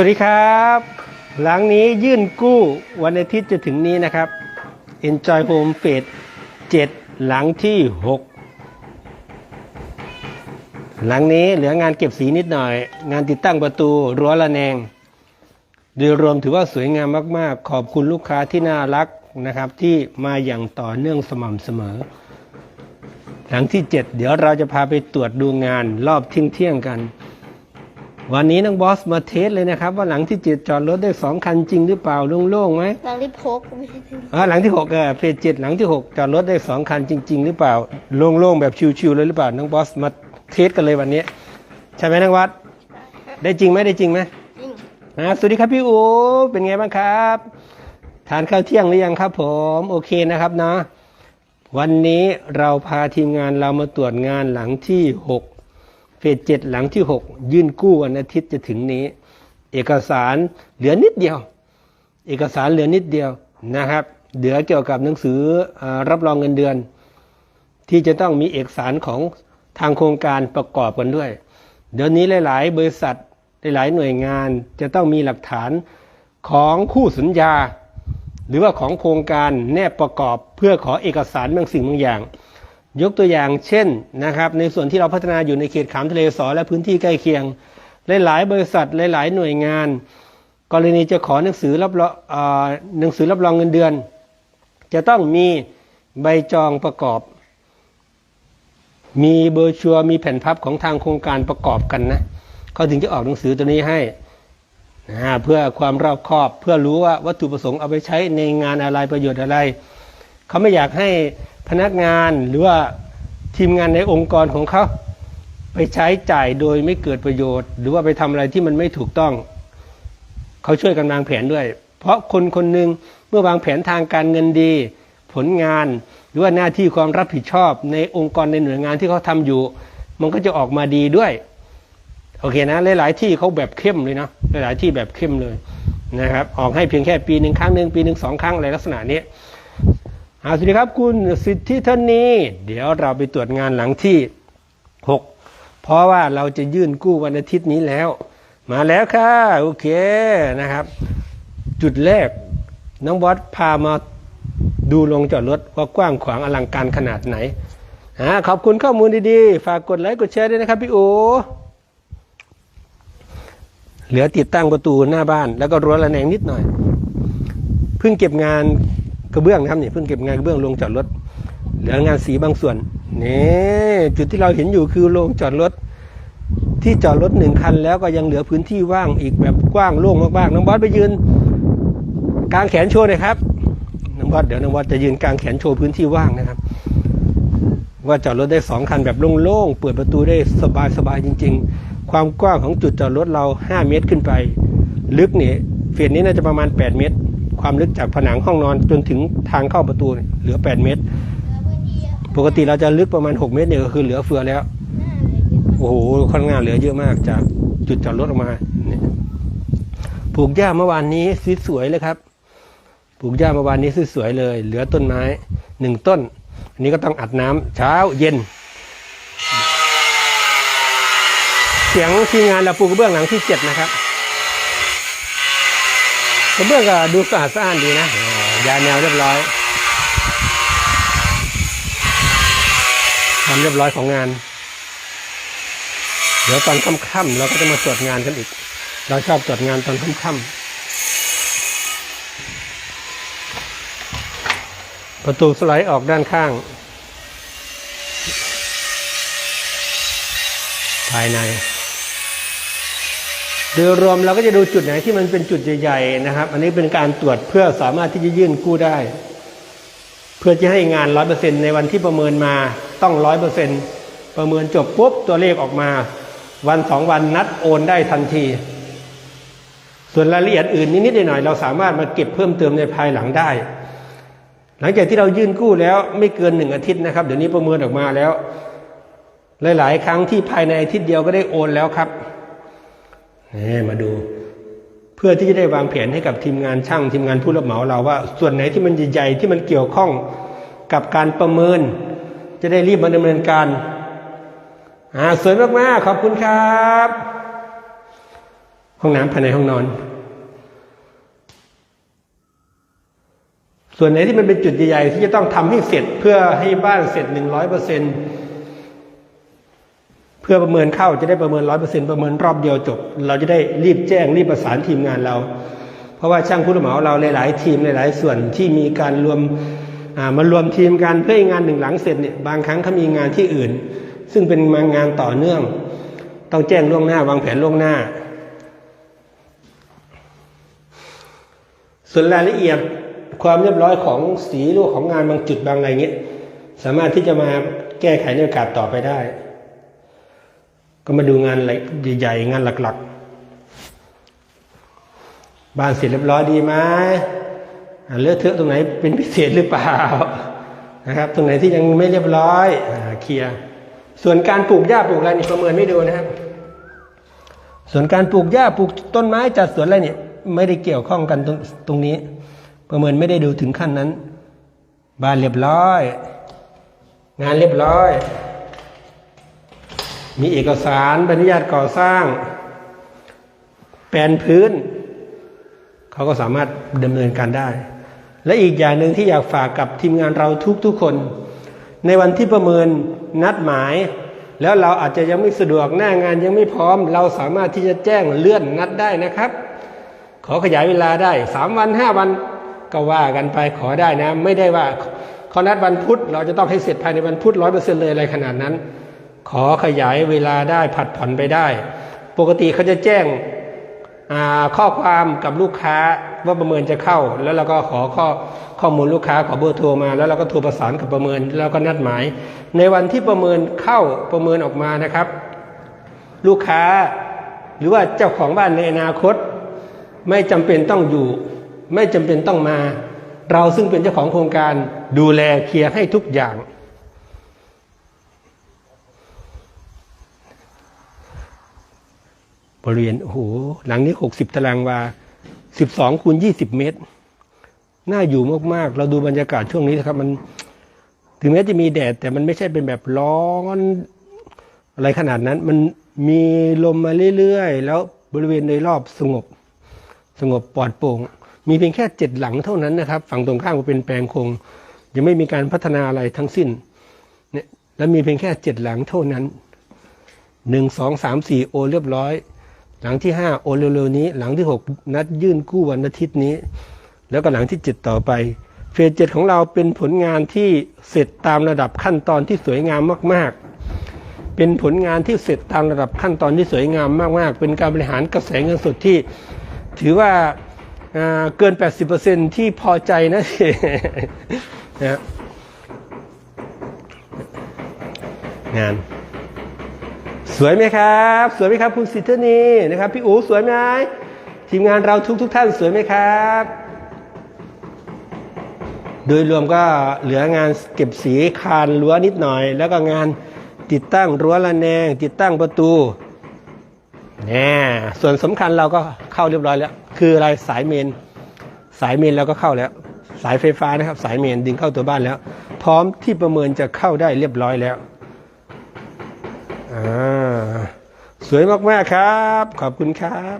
สวัสดีครับ หลังนี้ยื่นกู้วันอาทิตย์จะถึงนี้นะครับ Enjoy Home Phase 7หลังที่ 6 หลังนี้เหลืองานเก็บสีนิดหน่อย งานติดตั้งประตูรั้วระแนง โดยรวมถือว่าสวยงามมาก ๆ ขอบคุณลูกค้าที่น่ารักนะครับ ที่มาอย่างต่อเนื่องสม่ำเสมอ หลังที่ 7 เดี๋ยวเราจะพาไปตรวจดูงานรอบเที่ยงๆกัน วันนี้น้องบอสมาเทสเลยนะครับ ว่าหลังที่เจ็ดจอดรถได้สองคันจริงหรือเปล่าโล่งๆไหมเรารีบพกไม่ใช่ถึงอ่าหลังที่หกเออเพจเจ็ดหลังที่หกจอดรถได้สองคันจริง ๆ หรือเปล่าโล่งๆแบบชิวๆเลยหรือเปล่าน้องบอสมาเทสกันเลยวันนี้ ใช่ไหมน้องวัด ได้จริงไหมได้จริงไหมจริงอ่าสวัสดีครับพี่อูเป็นไงบ้างครับ ทานข้าวเที่ยงหรือยังครับ ผมโอเคนะครับเนาะวันนี้เราพาทีมงานเรามาตรวจงานหลังที่หก เฟสเจ็ดหลังที่ 6 ยื่นกู้วันอาทิตย์จะถึงนี้ เอกสารเหลือนิดเดียว เอกสารเหลือนิดเดียวนะครับ เหลือเกี่ยวกับหนังสือเออรับรองเงินเดือน ที่จะต้องมีเอกสารของทางโครงการประกอบกันด้วย เดี๋ยวนี้หลาย ๆ บริษัทหลาย ๆ หน่วยงานจะต้องมีหลักฐานของคู่สัญญา หรือว่าของโครงการแนบประกอบเพื่อขอเอกสารบางสิ่งบางอย่าง ยกตัวอย่างเช่นนะครับในส่วนที่เราพัฒนาอยู่ในเขตขามทะเลสอและพื้นที่ใกล้เคียง หลายๆบริษัทหลาย ๆ หน่วยงาน กรณีจะขอหนังสือรับรองเอ่อหนังสือรับรองเงินเดือน จะต้องมีใบจองประกอบ มีเบอร์ชัวมีแผ่นพับของทางโครงการประกอบกันนะเขาถึงจะออกหนังสือตัวนี้ให้นะเพื่อความรอบคอบเพื่อรู้ว่าวัตถุประสงค์เอาไปใช้ในงานอะไรประโยชน์อะไร เขาไม่อยากให้พนักงานหรือว่าทีมงานในองค์กรของเขาไปใช้จ่ายโดยไม่เกิดประโยชน์ หรือว่าไปทำอะไรที่มันไม่ถูกต้อง เขาช่วยกันวางแผนด้วย เพราะคนคนหนึ่งเมื่อวางแผนทางการเงินดี ผลงาน หรือว่าหน้าที่ความรับผิดชอบในองค์กรในหน่วยงานที่เขาทำอยู่ มันก็จะออกมาดีด้วยโอเคนะหลายๆที่เขาแบบเข้มเลยนะหลายๆที่แบบเข้มเลยนะครับออกให้เพียงแค่ปีหนึ่งครั้งหนึ่งปีหนึ่งสองครั้งอะไรลักษณะนี้ อาสวัสดีครับคุณสิทธิท่านนี้เดี๋ยวเราไปตรวจงานหลังที่ 6 เพราะว่าเราจะยื่นกู้วันอาทิตย์นี้แล้ว มาแล้วค่ะโอเคนะครับ จุดแรกน้องบอสพามาดูลงจอดรถว่ากว้างขวางอลังการขนาดไหนอ่าขอบคุณข้อมูลดีๆ ฝากกดไลค์กดแชร์ด้วยนะครับพี่โอเหลือติดตั้งประตูหน้าบ้าน แล้วก็รั้วระแนงนิดหน่อย เพิ่งเก็บงาน ระเบื้องนะครับนี่เพิ่งเก็บงานกระเบื้องลงจอดรถเหลืองานสีบางส่วนนี่จุดที่เราเห็นอยู่คือโรงจอดรถ ที่จอดรถหนึ่งคัน แล้วก็ยังเหลือพื้นที่ว่างอีกแบบกว้างโล่งมากๆน้องบอสไปยืนกลางแขนโชว์หน่อยครับน้องบอสเดี๋ยวน้องบอสจะยืนกลางแขนโชว์พื้นที่ว่างนะครับ ว่าจอดรถได้สองคันแบบโล่งๆเปิดประตูได้สบายๆจริง ๆ ความกว้างของจุดจอดรถเรา 5 เมตรขึ้นไป ลึกเนี่ยเฟสนี้น่าจะประมาณ 8 เมตร ความลึกจากผนังห้องนอนจนถึงทางเข้าประตูเหลือ 8 เมตร ปกติเราจะลึกประมาณ 6 เมตรเนี่ยก็คือเหลือเฟือแล้ว โอ้โหค่อนข้างเหลือเยอะมากจากจุดจอดรถออกมาเนี่ยปลูกหญ้าเมื่อวานนี้สวยเลยครับ ปลูกหญ้าเมื่อวานนี้สวยๆเลย เหลือต้นไม้หนึ่งต้น อันนี้ก็ต้องอัดน้ำเช้าเย็น เสียงทีมงานเราปลูกกระเบื้องหลังที่เจ็ดนะครับ กระเบื้องก็ดูสะอาดสะอ้านดีนะอ่ายาแนวเรียบร้อยความเรียบร้อยของงาน เดี๋ยวตอนค่ำๆเราก็จะมาตรวจงานกันอีก เราชอบตรวจงานตอนค่ำๆประตูสไลด์ออกด้านข้าง ภายใน โดยรวมเราก็จะดูจุดไหนที่มันเป็นจุดใหญ่ๆนะครับ อันนี้เป็นการตรวจเพื่อสามารถที่จะยื่นกู้ได้ เพื่อจะให้งานร้อยเปอร์เซ็นในวันที่ประเมินมาต้องร้อยเปอร์เซ็นประเมินจบปุ๊บตัวเลขออกมา วันสองวันนัดโอนได้ทันที ส่วนรายละเอียดอื่นนิดๆหน่อยๆเราสามารถมาเก็บเพิ่มเติมในภายหลังได้ หลังจากที่เรายื่นกู้แล้วไม่เกินหนึ่งอาทิตย์นะครับ เดี๋ยวนี้ประเมินออกมาแล้ว หลาย ๆ ครั้งที่ภายในอาทิตย์เดียวก็ได้โอนแล้วครับ มาดู เพื่อที่จะได้วางแผนให้กับทีมงานช่างทีมงานผู้รับเหมาเราว่า ส่วนไหนที่มันใหญ่ๆที่มันเกี่ยวข้องกับการประเมิน จะได้รีบมาดำเนินการอ่าสวยมากๆขอบคุณครับ ห้องน้ำภายในห้องนอน ส่วนไหนที่มันเป็นจุดใหญ่ๆที่จะต้องทำให้เสร็จเพื่อให้บ้านเสร็จหนึ่งร้อยเปอร์เซ็นเพื่อประเมินเข้าจะได้ประเมินร้อยเปอร์เซ็นประเมินรอบเดียวจบ เราจะได้รีบแจ้งรีบประสานทีมงานเรา เพราะว่าช่างผู้รับเหมาเราหลาย ๆ ทีมหลาย ๆ ส่วนที่มีการรวมมารวมทีมกันเพื่องานหนึ่งหลังเสร็จเนี่ยบางครั้งเขามีงานที่อื่น ซึ่งเป็นงานต่อเนื่อง ต้องแจ้งล่วงหน้าวางแผนล่วงหน้า ส่วนรายละเอียดความเรียบร้อยของสีหรือของงานบางจุดบางอะไรเงี้ยสามารถที่จะมาแก้ไขในโอกาสต่อไปได้ ก็มาดูงานใหญ่ๆงานหลักๆ บ้านเสร็จเรียบร้อยดีไหมเลือะเทอะตรงไหนเป็นพิเศษหรือเปล่านะครับ ตรงไหนที่ยังไม่เรียบร้อยอเคลียร์ส่วนการปลูกหญ้าปลูกอะไรนี่ประเมินไม่ดูนะครับ ส่วนการปลูกหญ้าปลูกต้นไม้จัดสวนอะไรเนี่ยไม่ได้เกี่ยวข้องกันตรงตรงนี้ ประเมินไม่ได้ดูถึงขั้นนั้น บ้านเรียบร้อย งานเรียบร้อย มีเอกสารใบอนุญาตก่อสร้าง แปลนพื้น เขาก็สามารถดำเนินการได้ และอีกอย่างหนึ่งที่อยากฝากกับทีมงานเราทุกๆคน ในวันที่ประเมินนัดหมาย แล้วเราอาจจะยังไม่สะดวกหน้างานยังไม่พร้อม เราสามารถที่จะแจ้งเลื่อนนัดได้นะครับ ขอขยายเวลาได้สามวันห้าวันก็ว่ากันไปขอได้นะ ไม่ได้ว่าเขานัดวันพุธเราจะต้องให้เสร็จภายในวันพุธร้อยเปอร์เซ็นเลยอะไรขนาดนั้น ขอขยายเวลาได้ผัดผ่อนไปได้ ปกติเขาจะแจ้งข้อความกับลูกค้าว่าประเมินจะเข้า แล้วเราก็ขอข้อข้อมูลลูกค้าขอเบอร์โทรมาแล้วเราก็โทรประสานกับประเมินแล้วก็นัดหมาย ในวันที่ประเมินเข้าประเมินออกมานะครับ ลูกค้าหรือว่าเจ้าของบ้านในอนาคต ไม่จำเป็นต้องอยู่ ไม่จำเป็นต้องมา เราซึ่งเป็นเจ้าของโครงการดูแลเคลียร์ให้ทุกอย่าง บริเวณโอ้โหหลังนี้หกสิบตารางวาสิบสองคูณยี่สิบเมตร น่าอยู่มากๆ เราดูบรรยากาศช่วงนี้นะครับ มัน ถึงแม้จะมีแดด แต่มันไม่ใช่เป็นแบบร้อนอะไรขนาดนั้น มันมีลมมาเรื่อยๆ แล้วบริเวณโดยรอบสงบ สงบปลอดโปร่ง มีเพียงแค่เจ็ดหลังเท่านั้นนะครับ ฝั่งตรงข้ามก็เป็นแปลงคง ยังไม่มีการพัฒนาอะไรทั้งสิ้น เนี่ย แล้วมีเพียงแค่เจ็ดหลังเท่านั้นหนึ่งสองสามสี่โอเรียบร้อย หลังที่ห้าโอเร็วๆนี้ หลังที่หกนัดยื่นกู้วันอาทิตย์นี้ แล้วก็หลังที่เจ็ดต่อไป เฟสเจ็ดของเราเป็นผลงานที่เสร็จตามระดับขั้นตอนที่สวยงามมากๆ เป็นผลงานที่เสร็จตามระดับขั้นตอนที่สวยงามมากๆ เป็นการบริหารกระแสเงินสดที่ ถือว่าอ่าเกิน 80%ที่พอใจนะนะงาน สวยไหมครับ สวยไหมครับ คุณสิทธนีนะครับพี่อู๋สวยไหมทีมงานเราทุกทุกท่านสวยไหมครับ โดยรวมก็เหลืองานเก็บสีคานรั้วนิดหน่อย แล้วก็งานติดตั้งรั้วระแนง ติดตั้งประตูแน่ส่วนสำคัญเราก็เข้าเรียบร้อยแล้ว คืออะไรสายเมน สายเมนเราก็เข้าแล้ว สายไฟฟ้านะครับ สายเมนดึงเข้าตัวบ้านแล้ว พร้อมที่ประเมินจะเข้าได้เรียบร้อยแล้วอ่า สวยมาก ๆ ครับ ขอบคุณครับ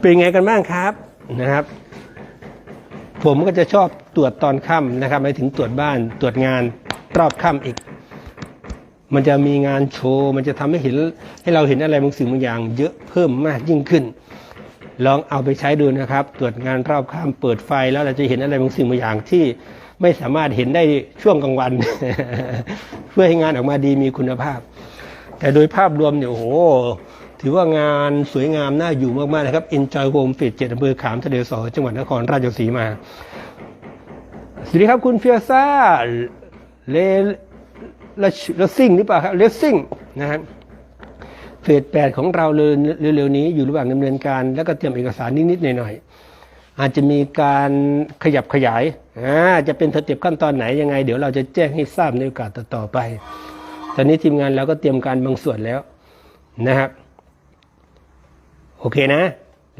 เป็นไงกันบ้างครับนะครับ ผมก็จะชอบตรวจตอนค่ำนะครับหมายถึงตรวจบ้านตรวจงานรอบค่ำอีก มันจะมีงานโชว์ มันจะทำให้เห็นให้เราเห็นอะไรบางสิ่งบางอย่าง เยอะเพิ่มมากยิ่งขึ้น ลองเอาไปใช้ดูนะครับ ตรวจงานรอบค่ำเปิดไฟแล้วเราจะเห็นอะไรบางสิ่งบางอย่างที่ ไม่สามารถเห็นได้ช่วงกลางวัน เพื่อให้งานออกมาดีมีคุณภาพ แต่โดยภาพรวมเนี่ยโอ้โห ถือว่างานสวยงามน่าอยู่มากๆนะครับ Enjoy Home เฟสเจ็ดอำเภอขามทะเลสอจังหวัดนครราชสีมา สวัสดีครับคุณเฟียซ่าเลเลสซิ่งหรือเปล่าครับเลสซิ่งนะครับเฟสแปดของเราเร็วๆนี้อยู่ระหว่างดำเนินการ แล้วก็เตรียมเอกสารนิดๆหน่อยๆอาจจะมีการขยับขยายอ่าจะเป็นสเต็ปขั้นตอนไหนยังไง เดี๋ยวเราจะแจ้งให้ทราบในโอกาสต่อๆไป ตอนนี้ทีมงานเราก็เตรียมการบางส่วนแล้วนะครับ โอเคนะ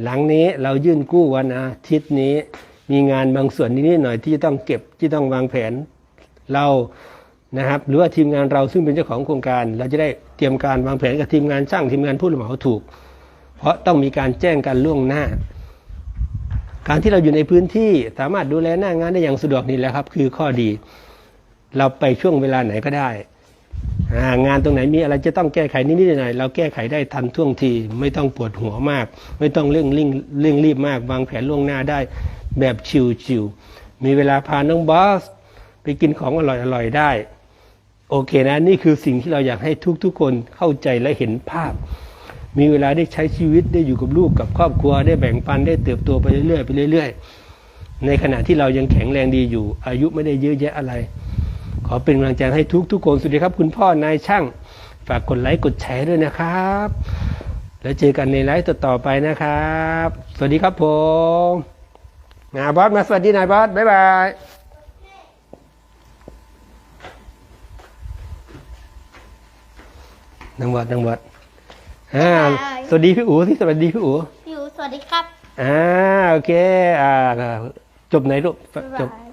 หลังนี้เรายื่นกู้วันอาทิตย์นี้ มีงานบางส่วนนิดหน่อยที่ต้องเก็บที่ต้องวางแผน เรานะครับหรือว่าทีมงานเราซึ่งเป็นเจ้าของโครงการ เราจะได้เตรียมการวางแผนกับทีมงานช่างทีมงานผู้รับเหมาถูก เพราะต้องมีการแจ้งกันล่วงหน้า การที่เราอยู่ในพื้นที่สามารถดูแลหน้างานได้อย่างสะดวกนี่แหละครับ คือข้อดี เราไปช่วงเวลาไหนก็ได้ งานตรงไหนมีอะไรจะต้องแก้ไขนิดๆหน่อยๆเราแก้ไขได้ทันท่วงที ไม่ต้องปวดหัวมาก ไม่ต้องเร่งเร่งเร่งรีบมาก วางแผนล่วงหน้าได้ แบบชิวๆมีเวลาพาน้องบอสไปกินของอร่อยๆได้ โอเคนะนี่คือสิ่งที่เราอยากให้ทุกๆคนเข้าใจและเห็นภาพ มีเวลาได้ใช้ชีวิตได้อยู่กับลูกกับครอบครัวได้แบ่งปันได้เติบโตไปเรื่อยๆไปเรื่อยๆ ในขณะที่เรายังแข็งแรงดีอยู่ อายุไม่ได้เยอะแยะอะไร ขอเป็นกำลังใจให้ทุกๆคนสวัสดีครับ คุณพ่อนายช่าง ฝากกดไลค์กดแชร์ด้วยนะครับ แล้วเจอกันในไลฟ์ต่อๆไปนะครับ สวัสดีครับผมนายบอสมาสวัสดีนายบอสบ๊ายบายนางบอสนางบอส อ่าบ๊ายบายสวัสดีพี่อู๋ที่สวัสดีพี่อู๋พี่อูสวัสดีครับอ่าโอเคอ่าจบไหนลูกบ๊ายจบาบย